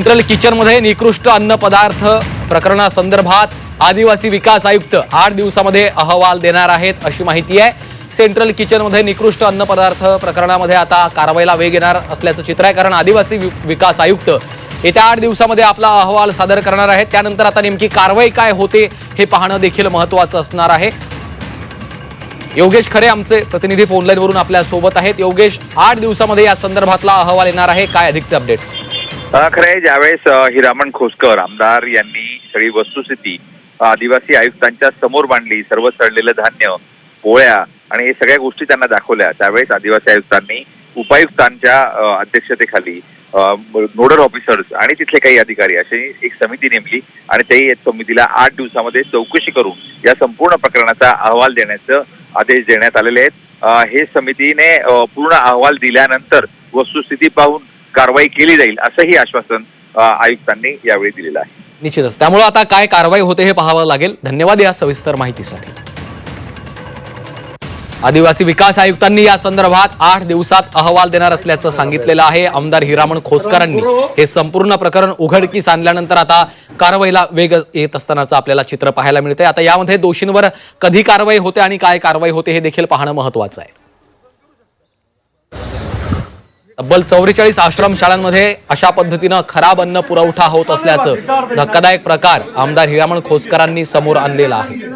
Central किचनमध्ये निकृष्ट अन्न पदार्थ प्रकरणासंदर्भात आदिवासी विकास आयुक्त आठ दिवसामध्ये अहवाल देणार आहेत अशी माहिती आहे. सेंट्रल किचनमध्ये निकृष्ट अन्न पदार्थ प्रकरणामध्ये आता कारवाईला वेग येणार असल्याचं चित्र आहे कारण आदिवासी विकास आयुक्त येत्या आठ दिवसामध्ये आपला अहवाल सादर करणार आहेत. त्यानंतर आता नेमकी कारवाई काय होते हे पाहणं देखील महत्वाचं असणार आहे. योगेश खरे आमचे प्रतिनिधी फोनलाईनवरून आपल्यासोबत आहेत. योगेश आठ दिवसामध्ये या संदर्भातला अहवाल येणार आहे. काय अधिकचे अपडेट्स? खरं आहे ज्यावेळेस हिरामण खोसकर आमदार यांनी सगळी वस्तुस्थिती आदिवासी आयुक्तांच्या समोर मांडली सर्व सडलेलं धान्य पोळ्या आणि हे सगळ्या गोष्टी त्यांना दाखवल्या त्यावेळेस आदिवासी आयुक्तांनी उपायुक्तांच्या अध्यक्षतेखाली नोडल ऑफिसर्स आणि तिथले काही अधिकारी अशी एक समिती नेमली आणि त्याही समितीला आठ दिवसामध्ये चौकशी करून या संपूर्ण प्रकरणाचा अहवाल देण्याचं आदेश देण्यात आलेले आहेत. हे समितीने पूर्ण अहवाल दिल्यानंतर वस्तुस्थिती पाहून कारवाई केली जाईल असंही आश्वासन आयुक्तांनी यावेळी दिलेलं आहे. निश्चितच. त्यामुळे आता काय कारवाई होते हे पाहावं लागेल. धन्यवाद या सविस्तर माहितीसाठी. आदिवासी विकास आयुक्तांनी या संदर्भात आठ दिवसात अहवाल देणार असल्याचं सांगितलेलं आहे. आमदार हिरामण खोचकरांनी हे संपूर्ण प्रकरण उघडकीस आणल्यानंतर आता कारवाईला वेग येत असतानाचं आपल्याला चित्र पाहायला मिळतंय. आता यामध्ये दोषींवर कधी कारवाई होते आणि काय कारवाई होते हे देखील पाहणं महत्वाचं आहे. तब्बल चौवेचाळीस आश्रम शाळांमध्ये अशा पद्धतीनं खराब अन्न पुरवठा होत असल्याचं धक्कादायक प्रकार आमदार हिरामण खोसकरांनी समोर आणलेला आहे.